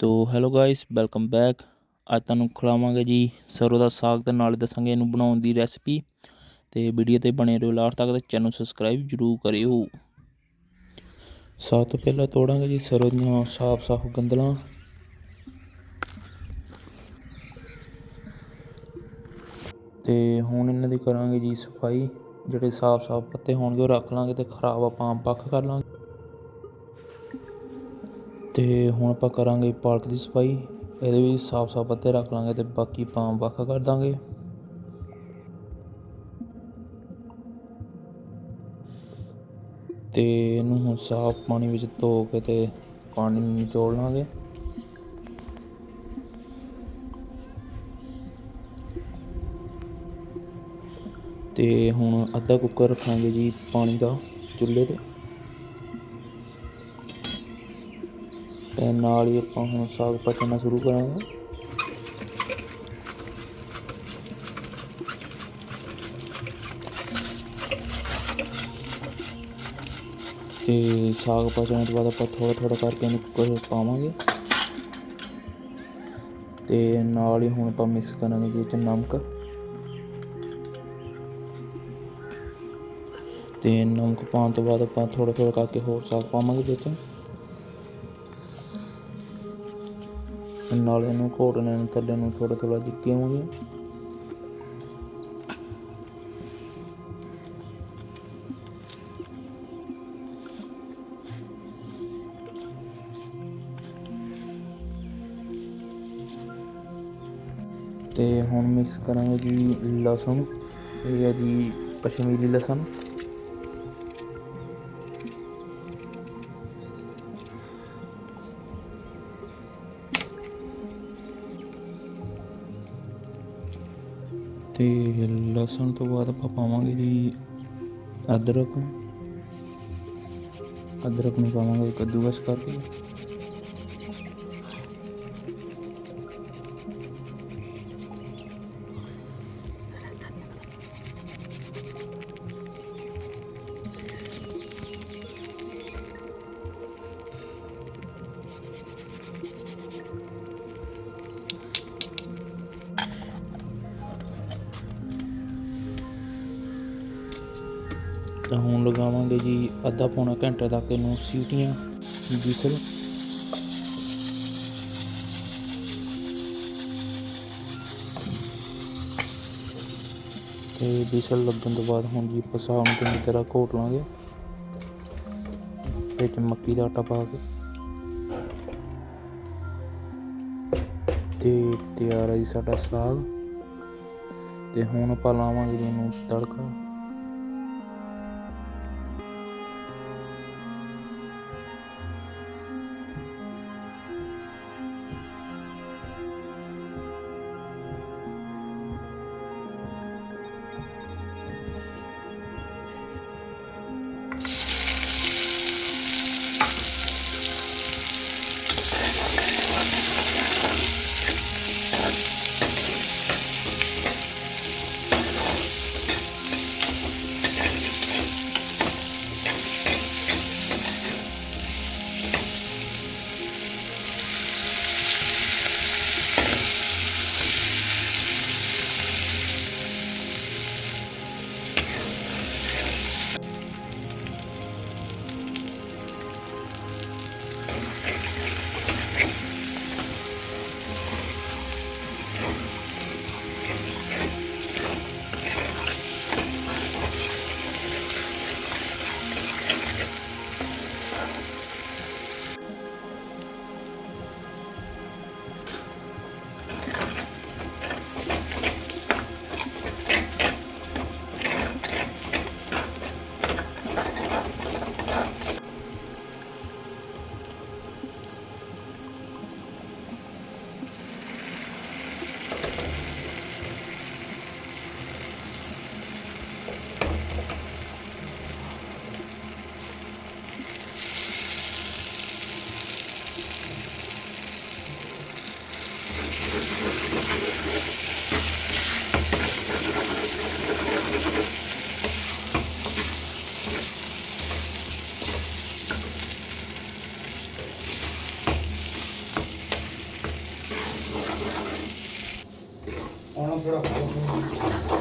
ਤੋ hello guys welcome back ਅੱਜ ਤੁਹਾਨੂੰ ਖਿਲਾਵਾਂਗੇ ਜੀ ਸਰੋਂ ਦਾ ਸਾਗ ਤੇ ਨਾਲ ਦੱਸਾਂਗੇ ਇਹਨੂੰ ਬਣਾਉਣ ਦੀ ਰੈਸਪੀ ਤੇ ਵੀਡੀਓ ਤੇ ਬਣੇ ਰਹੋ ਲਾਸਟ ਤੱਕ ਤੇ ਚੈਨਲ ਸਬਸਕ੍ਰਾਈਬ ਜਰੂਰ ਕਰਿਓ। ਸਭ ਤੋਂ ਪਹਿਲਾਂ ਤੋੜਾਂਗੇ ਜੀ ਸਰੋਂ ਦੀਆਂ ਸਾਫ਼-ਸਾਫ਼ ਗੰਦਲਾਂ ਤੇ ਹੁਣ ਇਹਨਾਂ ਦੀ ਕਰਾਂਗੇ ਜੀ ਸਫ਼ਾਈ। ਜਿਹੜੇ ਸਾਫ਼-ਸਾਫ਼ ਪੱਤੇ ਹੋਣਗੇ ਉਹ ਰੱਖ ਲਾਂਗੇ ਤੇ ਖਰਾਬ ਆਪਾਂ ਪੱਖ ਕਰ ਲਾਂਗੇ। ਅਤੇ ਹੁਣ ਆਪਾਂ ਕਰਾਂਗੇ ਪਾਲਕ ਦੀ ਸਫ਼ਾਈ। ਇਹਦੇ ਵੀ ਸਾਫ਼-ਸਾਫ਼ ਪੱਤੇ ਰੱਖ ਲਾਂਗੇ ਅਤੇ ਬਾਕੀ ਆਪਾਂ ਵੱਖ ਕਰ ਦਾਂਗੇ। ਤੇ ਇਹਨੂੰ ਹੁਣ ਸਾਫ਼ ਪਾਣੀ ਵਿੱਚ ਧੋ ਕੇ ਤੇ ਪਾਣੀ ਨੂੰ ਨਿਚੋੜ ਲਾਂਗੇ। ਤੇ ਹੁਣ ਅੱਧਾ ਕੁੱਕਰ ਰੱਖਾਂਗੇ ਜੀ ਪਾਣੀ ਦਾ ਚੁੱਲ੍ਹੇ ਤੇ। ਤੇ ਨਾਲ ਹੀ ਆਪਾਂ ਹੁਣ ਸਾਗ ਪਚਣਾ ਸ਼ੁਰੂ ਕਰਾਂਗੇ। ਤੇ ਸਾਗ ਪਚਣ ਤੋਂ ਬਾਅਦ ਆਪਾਂ ਥੋੜਾ ਥੋੜਾ ਕਰਕੇ ਇਹਨੂੰ ਕੁੱਕਰ ਵਿੱਚ ਪਾਵਾਂਗੇ। ਤੇ ਨਾਲ ਹੀ ਹੁਣ ਆਪਾਂ ਮਿਕਸ ਕਰਾਂਗੇ ਜੀ ਇਹ 'ਚ ਨਮਕ। ਤੇ ਨਮਕ ਪਾਉਣ ਤੋਂ ਬਾਅਦ ਆਪਾਂ ਥੋੜਾ ਥੋੜਾ ਕਰਕੇ ਹੋਰ ਸਾਗ ਪਾਵਾਂਗੇ ਵਿੱਚ। ਨਾਲ ਇਹਨੂੰ ਘੋਟਣੇ ਨੂੰ ਥੱਲੇ ਨੂੰ ਥੋੜਾ ਥੋੜਾ ਜਿੱਕੇਵਾਂਗੇ ਤੇ ਹੁਣ ਮਿਕਸ ਕਰਾਂਗੇ ਜੀ ਲਸਣ, ਇਹ ਹੈ ਜੀ ਕਸ਼ਮੀਰੀ ਲਸਣ। ਤੇ ਲਸਣ ਤੋਂ ਬਾਅਦ ਆਪਾਂ ਪਾਵਾਂਗੇ ਜੀ ਅਦਰਕ। ਅਦਰਕ ਨੂੰ ਪਾਵਾਂਗੇ ਕੱਦੂਕਸ ਕਰਕੇ। ਤਾਂ ਹੁਣ ਲਗਾਵਾਂਗੇ ਜੀ ਅੱਧਾ ਪੌਣਾ ਘੰਟੇ ਤੱਕ ਇਹਨੂੰ ਸੀਟੀਆਂ ਵਿਸਲ ਤੇ ਵਿਸਲ ਲੱਗਣ ਤੋਂ ਬਾਅਦ ਹੁਣ ਜੀ ਆਪਾਂ ਸਾਗ ਨੂੰ ਚੰਗੀ ਤਰ੍ਹਾਂ ਘੋਟ ਲਾਂਗੇ। ਵਿੱਚ ਮੱਕੀ ਦਾ ਆਟਾ ਪਾ ਕੇ। ਤੇ ਤਿਆਰ ਹੈ ਜੀ ਸਾਡਾ ਸਾਗ। ਤੇ ਹੁਣ ਆਪਾਂ ਲਾਵਾਂਗੇ ਜੀ ਇਹਨੂੰ ਤੜਕਾ। ਥੋੜਾ